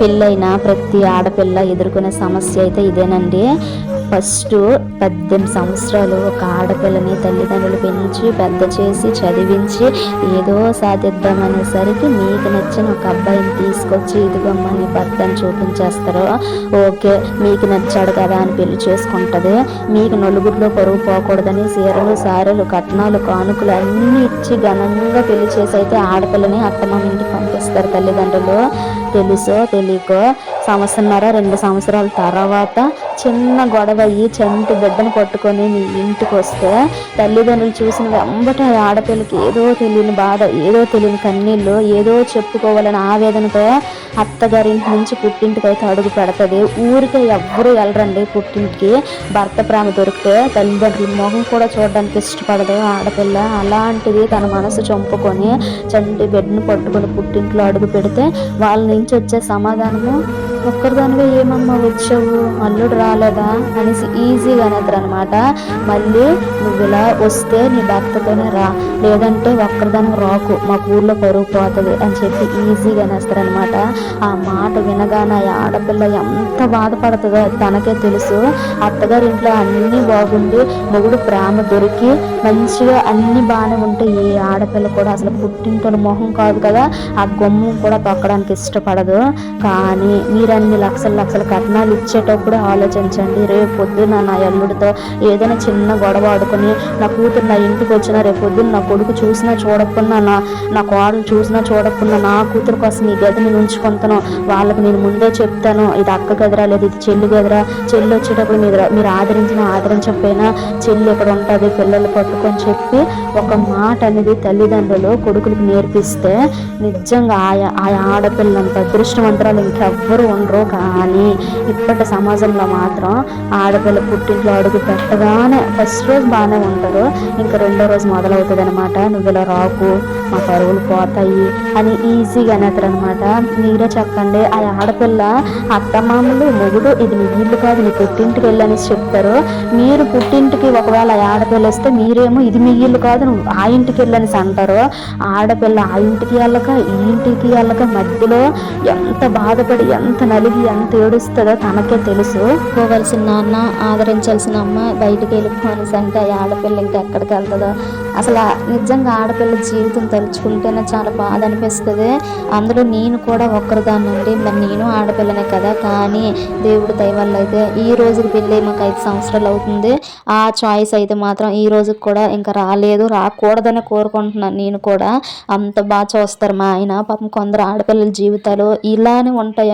పెళ్ళైన ప్రతి ఆడపిల్ల ఎదుర్కొనే సమస్య అయితే ఇదేనండి. ఫస్ట్ పద్దెనిమిది సంవత్సరాలు ఒక ఆడపిల్లని తల్లిదండ్రులు పెంచి పెద్ద చేసి చదివించి ఏదో సాధిద్దామనేసరికి మీకు నచ్చిన ఒక అబ్బాయిని తీసుకొచ్చి ఇదిగోమ్మ నీ భర్తని చూపించేస్తారు. ఓకే మీకు నచ్చాడు కదా అని పెళ్ళి చేసుకుంటుంది. మీకు నలుగురిలో పరువు పోకూడదని సీరలు సారెలు కట్నాలు కానుకలు అన్నీ ఇచ్చి ఘనంగా పెళ్ళి చేసి అయితే ఆడపిల్లని అత్తమ్మ ఇంటికి పంపిస్తారు తల్లిదండ్రులు. తెలుసో తెలియకో సంవత్సరంన్నర రెండు సంవత్సరాల తర్వాత చిన్న గొడవ అయ్యి చంటి బిడ్డను పట్టుకొని మీ ఇంటికి వస్తే తల్లిదండ్రులు చూసిన వెంబట ఆడపిల్లకి ఏదో తెలియని బాధ ఏదో తెలియని కన్నీళ్ళు ఏదో చెప్పుకోవాలని ఆవేదనతో అత్తగారింటి నుంచి పుట్టింటికి అయితే అడుగు పెడతది. ఊరికే ఎవ్వరూ వెళ్ళరండి పుట్టింటికి. భర్త ప్రేమ దొరికితే తల్లిదండ్రుల మొహం కూడా చూడడానికి ఇష్టపడదు ఆడపిల్ల. అలాంటిది తన మనసు చంపుకొని చంటి బిడ్డను పట్టుకొని పుట్టింట్లో అడుగు పెడితే వాళ్ళ నుంచి వచ్చే సమాధానము ఒక్కరిదానిగా ఏమమ్మా వచ్చావు? అల్లుడు రాలేదా? అనేసి ఈజీగా అనేది అనమాట మళ్ళీ నువ్వు ఇలా వస్తే నీ భర్తతోనే రా. లేదంటే ఒక్కరిదానికి రాకు. మా ఊర్లో పరుగు పోతుంది అని చెప్పి ఈజీగా అనేస్తారు అనమాట ఆ మాట వినగానే ఆడపిల్ల ఎంత బాధపడుతుందో తనకే తెలుసు. అత్తగారి ఇంట్లో అన్నీ బాగుండి మొగుడు ప్రేమ దొరికి మంచిగా అన్ని బాగానే ఉంటే ఆడపిల్ల కూడా అసలు పుట్టింటోని మొహం కాదు కదా. ఆ గుమ్మం కూడా తొక్కడానికి ఇష్టపడదు. కానీ మీరు అన్ని లక్షల లక్షల కట్నాలు ఇచ్చేటప్పుడు ఆలోచించండి. రేపు పొద్దున నా అల్లుడితో ఏదైనా చిన్న గొడవ ఆడుకొని నా కూతురు నా ఇంటికి వచ్చినా రేపు పొద్దున్న నా కొడుకు చూసినా చూడకుండా నా నా కోడలు చూసినా చూడకుండా నా కూతురు కోసం ఈ గది నేను ఉంచుకుంటాను. వాళ్ళకి నేను ముందే చెప్తాను. ఇది అక్క గదిరా లేదు ఇది చెల్లి గదిరా? చెల్లి వచ్చేటప్పుడు మీరు మీరు ఆదరించిన ఆదరించకపోయినా చెల్లి ఇక్కడ ఉంటుంది? పిల్లలు పట్టుకొని చెప్పి ఒక మాట అనేది తల్లిదండ్రులు కొడుకులకు నేర్పిస్తే నిజంగా ఆయా ఆ ఆడపిల్లంత అదృష్టవంతరాలు ఇంకెవ్వరు ఉండరు. కానీ ఇప్పటి సమాజంలో మాత్రం ఆడపిల్ల పుట్టింట్లో అడుగు పెట్టగానే ఫస్ట్ రోజు బాగానే ఉంటారు. ఇంకా రెండో రోజు మొదలవుతుంది అనమాట నువ్వు ఇలా రాకు మా పరువులు పోతాయి అని ఈజీగా అనేతారు అనమాట మీరే చెప్పండి ఆ ఆడపిల్ల అత్తమామలు మొగుడు ఇది నీ ఇల్లు కాదు నీ పుట్టింటికి వెళ్ళనేసి చెప్తారు. మీరు పుట్టింటికి ఒకవేళ ఆ ఆడపిల్ల వస్తే మీరేమో ఇది మీ ఇల్లు కాదు నువ్వు ఆ ఇంటికి వెళ్ళని వెళ్ళనేసి అంటారు ఆడపిల్ల ఆ ఇంటికి వెళ్ళక ఈ ఇంటికి వెళ్ళక మధ్యలో ఎంత బాధపడి ఎంత నలిగి ఎంత ఏడుస్తుందో తనకే తెలుసు. పోవలసిన నాన్న ఆదరించాల్సిన అమ్మ బయటికి వెళ్ళిపోనేసి అంటే ఆడపిల్ల ఇంకా ఎక్కడికి వెళ్తుందో అసలు నిజంగా ఆడపిల్ల జీవితం తలుచుకుంటేనే చాలా బాధ అనిపిస్తుంది. అందులో నేను కూడా ఒక్కరిదాన్నండి. మరి నేను ఆడపిల్లనే కదా. కానీ దేవుడి దయ అయితే ఈ రోజుకి పెళ్ళి మాకు ఐదు సంవత్సరాలు అవుతుంది. ఆ చాయిస్ అయితే మాత్రం ఈ రోజుకి కూడా ఇంకా రాలేదు. రాకూడదని కోరుకుంటున్నాను నేను కూడా. అంత బాగా చూస్తారు మా ఆయన. పాపం కొందరు ఆడపిల్లల జీవితాలు ఇలానే ఉంటాయి